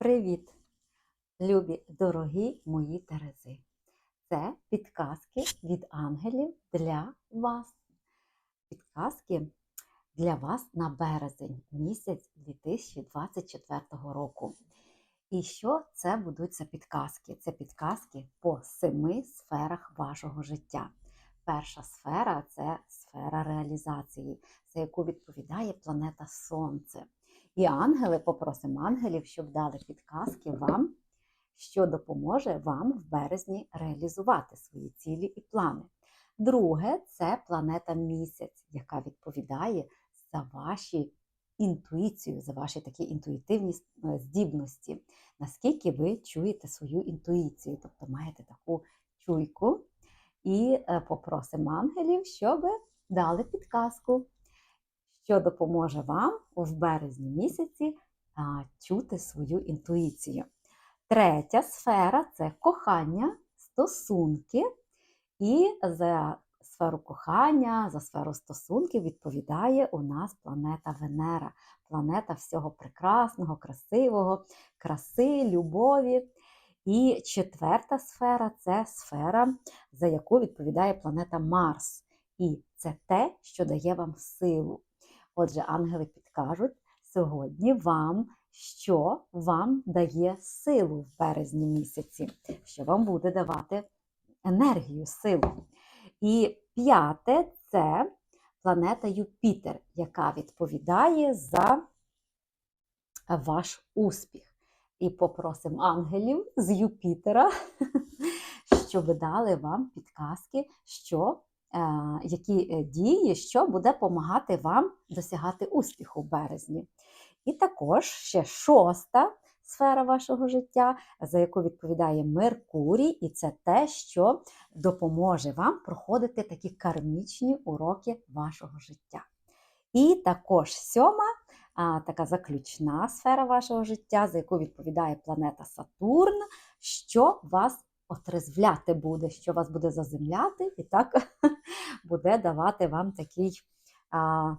Привіт, любі дорогі мої Терези! Це підказки від ангелів для вас. Підказки для вас на березень місяць 2024 року. І що це будуть за підказки? Це підказки по семи сферах вашого життя. Перша сфера це сфера реалізації, за яку відповідає планета Сонце. І ангели попросимо ангелів, щоб дали підказки вам, що допоможе вам в березні реалізувати свої цілі і плани. Друге це планета місяць, яка відповідає за ваші інтуїцію, за ваші такі інтуїтивні е, здібності, наскільки ви чуєте свою інтуїцію, тобто маєте таку чуйку. І е, попросимо ангелів, щоб дали підказку що допоможе вам в березні місяці чути свою інтуїцію. Третя сфера це кохання, стосунки. І за сферу кохання, за сферу стосунків відповідає у нас планета Венера, планета всього прекрасного, красивого, краси, любові. І четверта сфера це сфера, за яку відповідає планета Марс. І це те, що дає вам силу. Отже, ангели підкажуть сьогодні вам, що вам дає силу в березні місяці, що вам буде давати енергію, силу. І п'яте це планета Юпітер, яка відповідає за ваш успіх. І попросимо ангелів з Юпітера, щоб дали вам підказки, що які е, дії, що буде допомагати вам досягати успіху в березні. І також ще шоста сфера вашого життя, за яку відповідає Меркурій, і це те, що допоможе вам проходити такі кармічні уроки вашого життя. І також сьома. Така заключна сфера вашого життя, за яку відповідає планета Сатурн, що вас отрезвляти буде, що вас буде заземляти, і так буде давати вам такий а,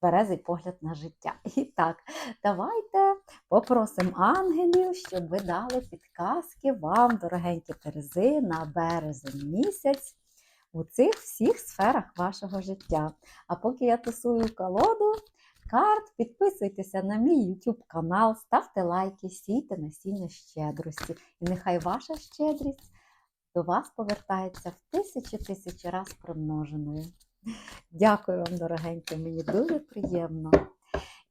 тверезий погляд на життя. І так, давайте попросимо ангелів, щоб ви дали підказки вам, дорогенькі Терези, на березень місяць. У цих всіх сферах вашого життя. А поки я тусую колоду, карт. Підписуйтеся на мій YouTube канал, ставте лайки, сійте насіння щедрості. І нехай ваша щедрість до вас повертається в тисячі тисячі раз примноженою. Дякую вам, дорогенькі, мені дуже приємно.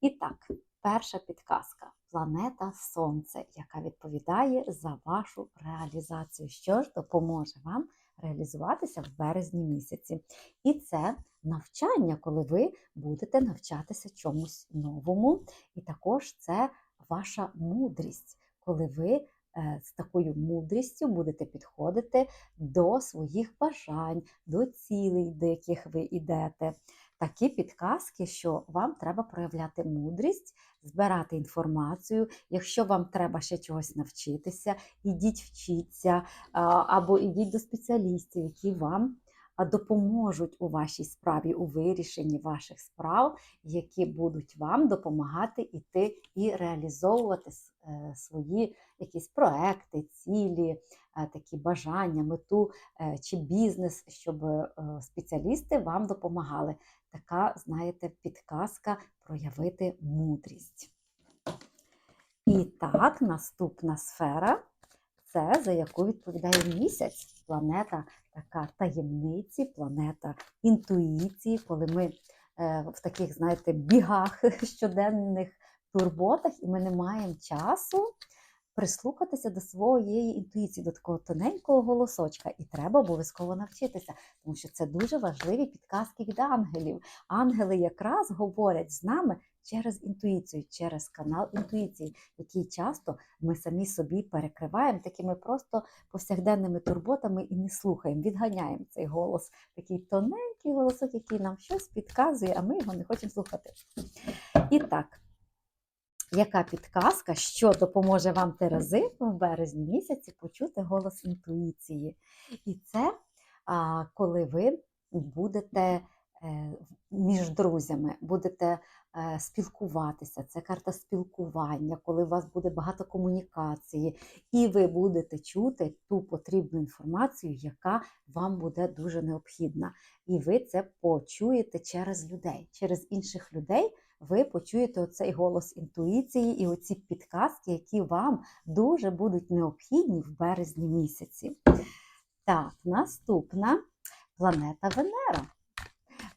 І так, перша підказка планета Сонце, яка відповідає за вашу реалізацію, що ж допоможе вам реалізуватися в березні місяці. І це навчання, коли ви будете навчатися чомусь новому. І також це ваша мудрість, коли ви е, з такою мудрістю будете підходити до своїх бажань, до цілей, до яких ви йдете. Такі підказки, що вам треба проявляти мудрість, збирати інформацію. Якщо вам треба ще чогось навчитися, ідіть вчіться, або ідіть до спеціалістів, які вам допоможуть у вашій справі, у вирішенні ваших справ, які будуть вам допомагати іти і реалізовувати е, свої якісь проекти, цілі, такі бажання, мету е, чи бізнес, щоб спеціалісти вам допомагали. Така, знаєте, підказка проявити мудрість. І так, наступна сфера це за яку відповідає місяць, планета така таємниці, планета інтуїції, коли ми е, в таких, знаєте, бігах щоденних турботах, і ми не маємо часу прислухатися до своєї інтуїції, до такого тоненького голосочка. І треба обов'язково навчитися, тому що це дуже важливі підказки від ангелів. Ангели якраз говорять з нами через інтуїцію, через канал інтуїції, який часто ми самі собі перекриваємо такими просто повсякденними турботами і не слухаємо, відганяємо цей голос, такий тоненький голосок, який нам щось підказує, а ми його не хочемо слухати. І так. Яка підказка, що допоможе вам Терези в березні місяці почути голос інтуїції? І це коли ви будете е, між друзями, будете е, спілкуватися. Це карта спілкування, коли у вас буде багато комунікації, і ви будете чути ту потрібну інформацію, яка вам буде дуже необхідна. І ви це почуєте через людей, через інших людей. Ви почуєте оцей голос інтуїції і оці підказки, які вам дуже будуть необхідні в березні місяці. Так, наступна планета Венера.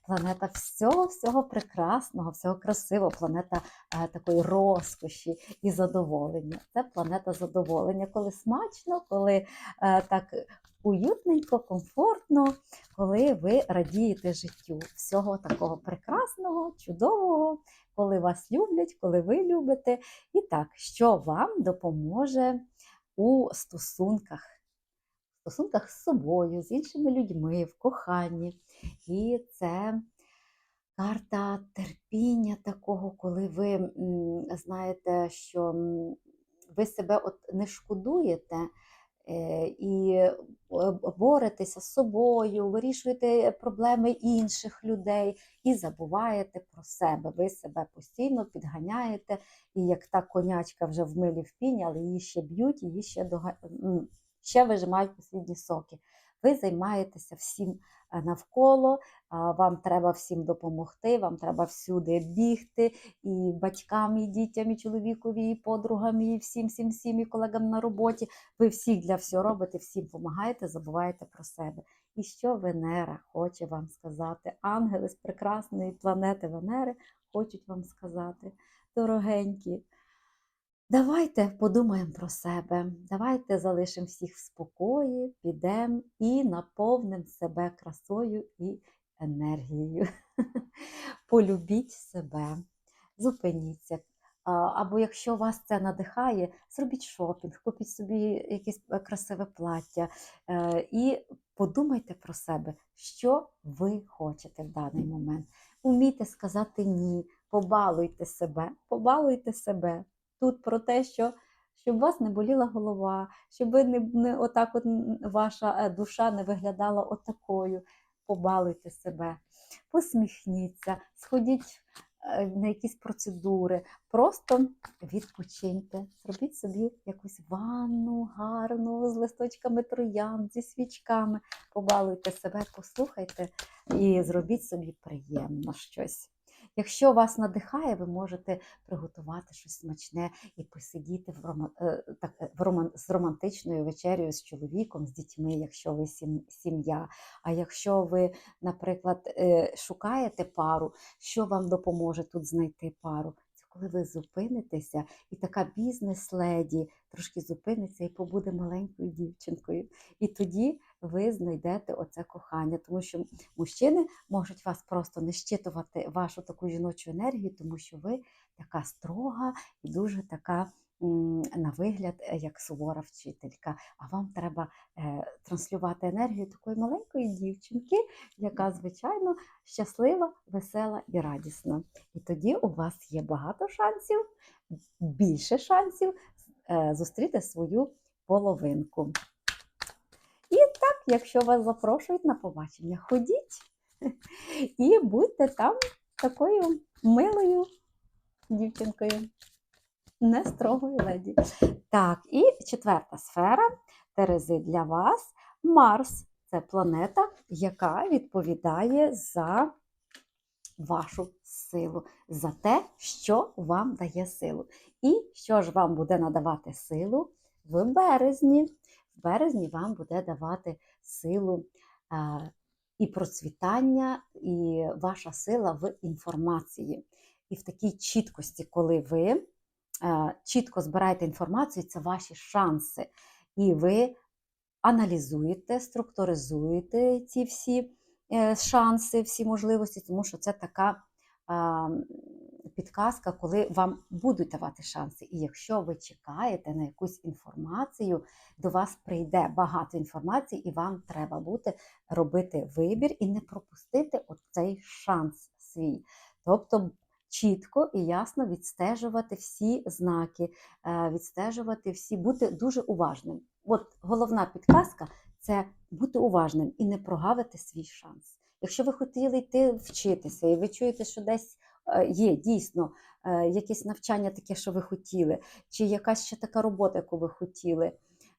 Планета всього всього прекрасного, всього красивого, планета е, такої розкоші і задоволення. Це планета задоволення, коли смачно, коли е, так уютненько, комфортно, коли ви радієте життю. Всього такого прекрасного, чудового, коли вас люблять, коли ви любите. І так, що вам допоможе у стосунках, в стосунках з собою, з іншими людьми, в коханні. І це карта терпіння такого, коли ви знаєте, що ви себе от не шкодуєте і е, боретеся з собою, вирішуєте проблеми інших людей і забуваєте про себе. Ви себе постійно підганяєте, і як та конячка вже в милі в піні, але її ще б'ють, її ще дога... ще вижимають послідні соки. Ви займаєтеся всім е, навколо, вам треба всім допомогти, вам треба всюди бігти, і батькам, і дітям, і чоловікові, і подругам, і всім, всім, всім, і колегам на роботі. Ви всіх для всього робите, всім допомагаєте, забуваєте про себе. І що Венера хоче вам сказати? Ангели з прекрасної планети Венери хочуть вам сказати, дорогенькі. Давайте подумаємо про себе, давайте залишимо всіх в спокої, підемо і наповнимо себе красою і енергією. Полюбіть себе, зупиніться. Або якщо вас це надихає, зробіть шопінг, купіть собі якесь е, красиве плаття е, і подумайте про себе, що ви хочете в даний момент. Умійте сказати ні, побалуйте себе, побалуйте себе. Тут про те, що щоб у вас не боліла голова, щоб не, не отак от ваша е, душа не виглядала отакою. Побалуйте себе, посміхніться, сходіть е, на якісь процедури, просто відпочиньте, зробіть собі якусь ванну гарну з листочками троянд, зі свічками, побалуйте себе, послухайте і зробіть собі приємно щось. Якщо вас надихає, ви можете приготувати щось смачне і посидіти в рома... е, так, е, в роман... з романтичною вечерею з чоловіком, з дітьми, якщо ви сім... сім'я. А якщо ви, наприклад, е, шукаєте пару, що вам допоможе тут знайти пару? Коли ви зупинитеся, і така бізнес-леді трошки зупиниться і побуде маленькою дівчинкою. І тоді ви знайдете оце кохання, тому що мужчини можуть вас просто не щитувати вашу таку жіночу енергію, тому що ви така строга і дуже така. На вигляд, е, як сувора вчителька, а вам треба е, транслювати енергію такої маленької дівчинки, яка, звичайно, щаслива, весела і радісна. І тоді у вас є багато шансів, більше шансів е, зустріти свою половинку. І так, якщо вас запрошують на побачення, ходіть і будьте там такою милою дівчинкою, не строгою леді. Так, і четверта сфера Терези для вас. Марс це планета, яка відповідає за вашу силу, за те, що вам дає силу. І що ж вам буде надавати силу в березні? Березні вам буде давати силу е, і процвітання, і ваша сила в інформації. І в такій чіткості, коли ви е, чітко збираєте інформацію, це ваші шанси. І ви аналізуєте, структуризуєте ці всі е, шанси, всі можливості, тому що це така підказка, коли вам будуть давати шанси. І якщо ви чекаєте на якусь інформацію, до вас прийде багато інформації, і вам треба буде робити вибір і не пропустити оцей шанс свій. Тобто чітко і ясно відстежувати всі знаки, е, відстежувати всі, бути дуже уважним. От головна підказка це бути уважним і не прогавити свій шанс. Якщо ви хотіли йти вчитися, і ви чуєте, що десь є дійсно е, якесь навчання таке, що ви хотіли, чи якась ще така робота, яку ви хотіли,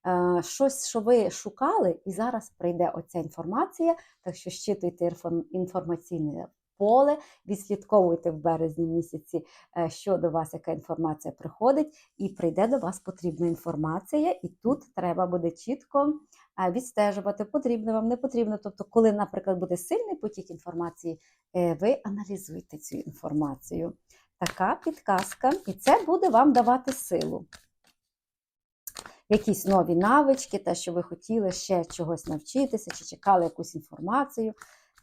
е, щось, що ви шукали, і зараз прийде оця інформація, так що щитуйте інформаційне поле, відслідковуйте в березні місяці, е, що до вас, яка інформація приходить, і прийде до вас потрібна інформація, і тут треба буде чітко е, відстежувати, потрібно вам, не потрібно. Тобто, коли, наприклад, буде сильний потік інформації, е, ви аналізуєте цю інформацію. Така підказка, і це буде вам давати силу. Якісь нові навички, те, що ви хотіли ще чогось навчитися, чи чекали якусь інформацію.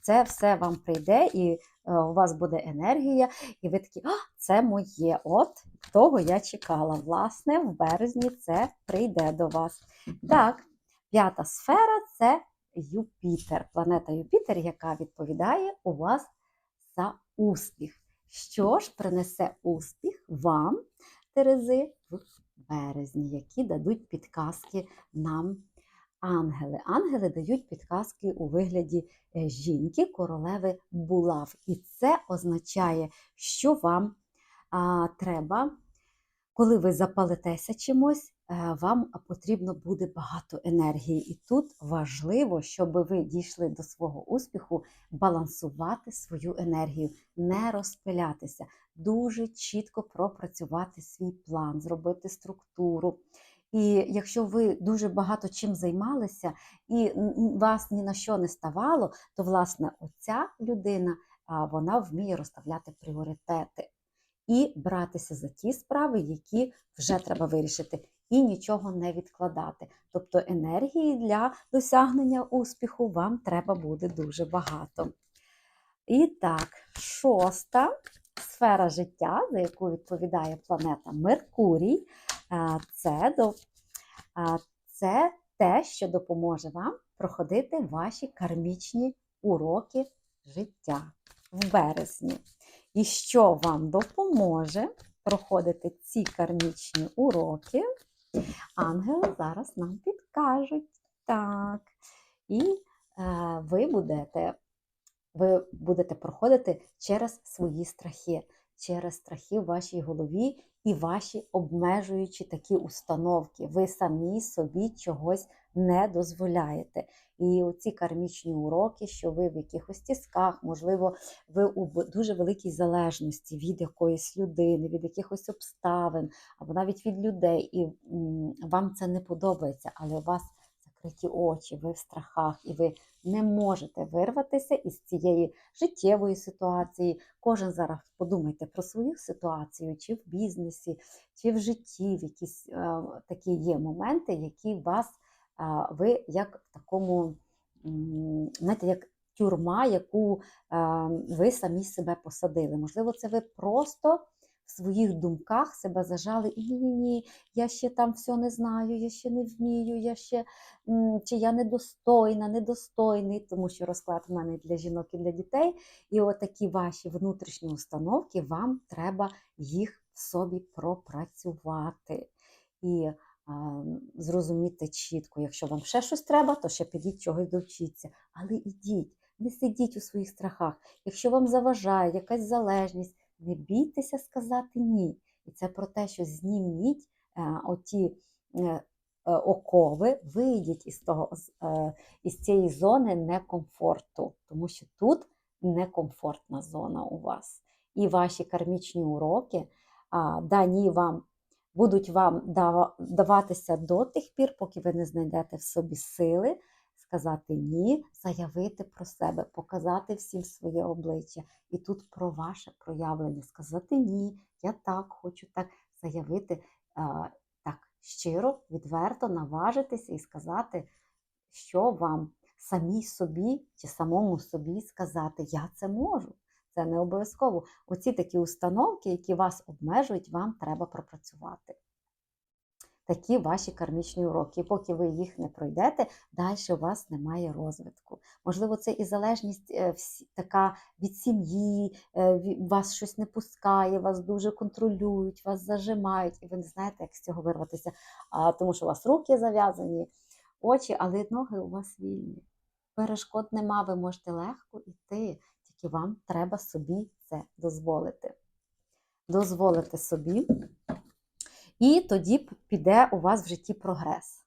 Це все вам прийде, і е, у вас буде енергія, і ви такі, а, це моє. От того я чекала. Власне, в березні це прийде до вас. Так, п'ята сфера це Юпітер, планета Юпітер, яка відповідає у вас за успіх. Що ж принесе успіх вам, Терези, в березні, які дадуть підказки нам ангели. Ангели дають підказки у вигляді е, жінки, королеви булав. І це означає, що вам а, треба, коли ви запалитеся чимось, вам потрібно буде багато енергії. І тут важливо, щоб ви дійшли до свого успіху, балансувати свою енергію, не розпилятися, дуже чітко пропрацювати свій план, зробити структуру. І якщо ви дуже багато чим займалися і вас ні на що не ставало, то власне оця людина вона вміє розставляти пріоритети і братися за ті справи, які вже треба вирішити, і нічого не відкладати. Тобто енергії для досягнення успіху вам треба буде дуже багато. І так, шоста сфера життя, за яку відповідає планета Меркурій, це, до, це те, що допоможе вам проходити ваші кармічні уроки життя в березні. І що вам допоможе проходити ці кармічні уроки, ангели зараз нам підкажуть. Так. І е, ви будете ви будете проходити через свої страхи, через страхи в вашій голові і ваші обмежуючі такі установки. Ви самі собі чогось не дозволяєте. І оці кармічні уроки, що ви в якихось тисках, можливо, ви у дуже великій залежності від якоїсь людини, від якихось обставин, або навіть від людей, і вам це не подобається, але у вас закриті очі, ви в страхах, і ви не можете вирватися із цієї життєвої ситуації. Кожен зараз подумайте про свою ситуацію, чи в бізнесі, чи в житті, в якісь е, такі є моменти, які вас е, ви як в такому, знаєте, як тюрма, яку е, ви самі себе посадили. Можливо, це ви просто в своїх думках себе зажали і ні-ні-ні, я ще там все не знаю, я ще не вмію, я ще чи я недостойна, недостойний, тому що розклад в мене для жінок і для дітей. І отакі ваші внутрішні установки, вам треба їх в собі пропрацювати. І зрозуміти чітко, якщо вам ще щось треба, то ще підіть чогось довчіться. Але ідіть, не сидіть у своїх страхах. Якщо вам заважає якась залежність, не бійтеся сказати ні. І це про те, що зніміть е, оті е, е, окови, вийдіть із, того, із цієї зони некомфорту, тому що тут некомфортна зона у вас. І ваші кармічні уроки дані вам будуть вам даватися до тих пір, поки ви не знайдете в собі сили сказати ні, заявити про себе, показати всім своє обличчя. І тут про ваше проявлення, сказати ні, я так хочу так заявити так щиро, відверто наважитися і сказати, що вам самій собі чи самому собі сказати, я це можу. Це не обов'язково. Оці такі установки, які вас обмежують, вам треба пропрацювати. Такі ваші кармічні уроки. І поки ви їх не пройдете, далі у вас немає розвитку. Можливо, це і залежність е, така від сім'ї, е, вас щось не пускає, вас дуже контролюють, вас зажимають, і ви не знаєте, як з цього вирватися, тому що у вас руки зав'язані, очі, але ноги у вас вільні. перешкод нема, ви можете легко йти, тільки вам треба собі це дозволити. Дозволити собі, і тоді піде у вас в житті прогрес.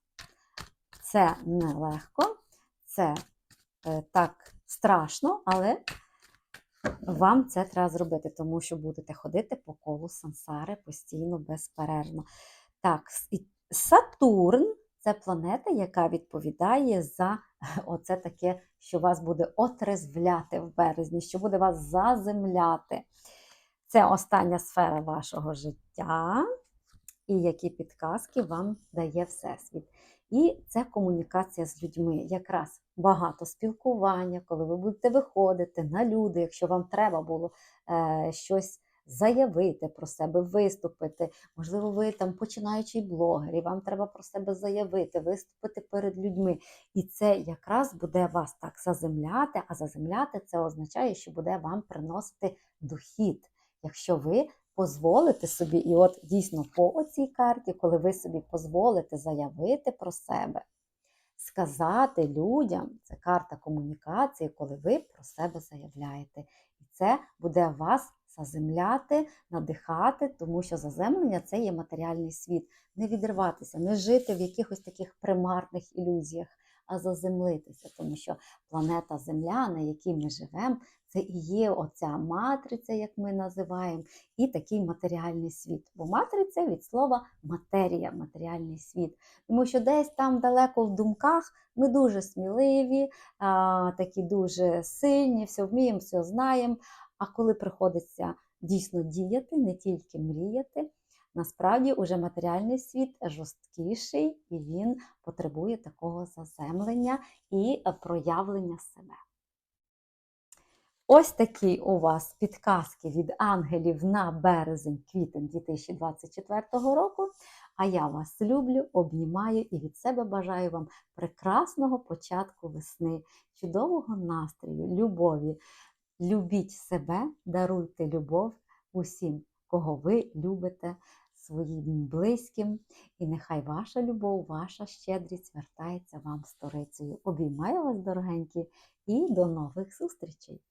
Це нелегко, це е, так страшно, але вам це треба зробити, тому що будете ходити по колу сансари постійно, безперервно. Так, Сатурн це планета, яка відповідає за оце таке, що вас буде отрезвляти в березні, що буде вас заземляти. Це остання сфера вашого життя, і які підказки вам дає Всесвіт. І це комунікація з людьми. Якраз багато спілкування, коли ви будете виходити на люди, якщо вам треба було е, щось заявити про себе, виступити. Можливо, ви там починаючий блогер, і вам треба про себе заявити, виступити перед людьми. І це якраз буде вас так заземляти, а заземляти це означає, що буде вам приносити дохід. Якщо ви дозволите собі, і от дійсно по оцій карті, коли ви собі дозволите заявити про себе, сказати людям, це карта комунікації, коли ви про себе заявляєте. І це буде вас заземляти, надихати, тому що заземлення це є матеріальний світ. Не відриватися, не жити в якихось таких примарних ілюзіях, а заземлитися, тому що планета Земля, на якій ми живемо, це і є оця матриця, як ми називаємо, і такий матеріальний світ. Бо матриця від слова матерія, матеріальний світ. Тому що десь там далеко в думках ми дуже сміливі, такі дуже сильні, все вміємо, все знаємо. А коли приходиться дійсно діяти, не тільки мріяти, насправді уже матеріальний світ жорсткіший і він потребує такого заземлення і е, проявлення себе. Ось такі у вас підказки від ангелів на березень-квітень 2024 року. А я вас люблю, обнімаю і від себе бажаю вам прекрасного початку весни, чудового настрою, любові. Любіть себе, даруйте любов усім, кого ви любите, своїм близьким. І нехай ваша любов, ваша щедрість вертається вам сторицею. Обіймаю вас, дорогенькі, і до нових зустрічей!